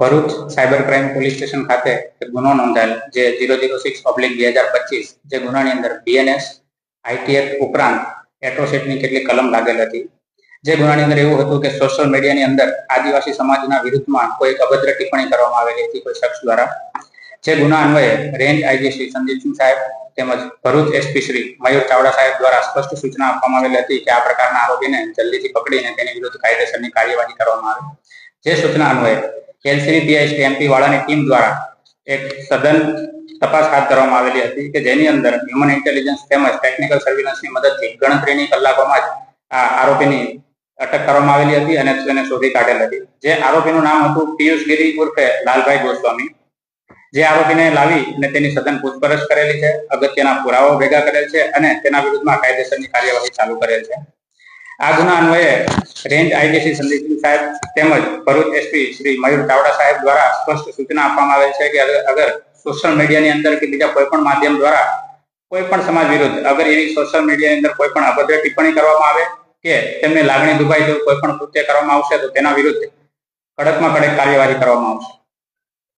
Bharuch cyber crime police station ખાતે ગુનો નોંધાયેલ, જે જીરો ઝીરો સિક્સ પબ્લિક બે હજાર પચીસ, જે ગુનાની અંદર બીએનએસ આઈટીએફ ઉપરાંત એટ્રોસિટની કેટલીક કલમ લાગેલ હતી. જે ગુનાની અંદર એવું હતું કે સોશિયલ મીડિયાની અંદર આદિવાસી સમાજના વિરુદ્ધમાં કોઈ અભદ્ર ટિપ્પણી કરવામાં આવેલી હતી કોઈ શખ્સ દ્વારા. જે ગુના અન્વયે રેન્જ આઈજી શ્રી સંદીપસિંહ સાહેબ તેમજ ભરૂચ એસપી શ્રી મયુર ચાવડા સાહેબ દ્વારા સ્પષ્ટ સૂચના આપવામાં આવેલી હતી કે આ પ્રકારના આરોપીને જલ્દીથી પકડીને તેની વિરુદ્ધ કાયદેસરની કાર્યવાહી કરવામાં આવે. જે સૂચના અન્વયે એલસીબી પીઆઈસી એમપી વાળાની ટીમ દ્વારા એક સઘન તપાસ હાથ ધરવામાં આવેલી હતી કે જેની અંદર હ્યુમન ઇન્ટેલિજન્સ તેમજ ટેકનિકલ સર્વિલન્સની મદદથી ગણતરીની કલાકોમાં જ આ આરોપીની અટક કરવામાં આવેલી હતી અને તેને શોધી કાઢેલ હતી. જે આરોપીનું નામ હતું પિયુષ ગિરી ઉર્ફે લાલભાઈ ગોસ્વામી. જે આરોપીને લાવી અને તેની સઘન પૂછપરછ કરેલી છે, અગત્યના પુરાવાઓ ભેગા કરેલ છે અને તેના વિરુદ્ધમાં કાયદેસરની કાર્યવાહી ચાલુ કરેલ છે. આ ગુના અન્વયે રેન્જ આઈજીસી સંદીપસિંહ સાહેબ તેમજ ભરૂચ એસપી શ્રી મયુર ચાવડા સાહેબ દ્વારા સ્પષ્ટ સૂચના આપવામાં આવેલ છે કે અગર સોશિયલ મીડિયાની અંદર કે બીજા કોઈ પણ માધ્યમ દ્વારા કોઈ પણ સમાજ વિરુદ્ધ અગર એવી સોશિયલ મીડિયાની અંદર કોઈ પણ અભદ્ર ટિપ્પણી કરવામાં આવે કે તેમને લાગણી દુભાઈ જેવું કોઈ પણ કૃત્ય કરવામાં આવશે તો તેના વિરુદ્ધ કડકમાં કડક કાર્યવાહી કરવામાં આવશે.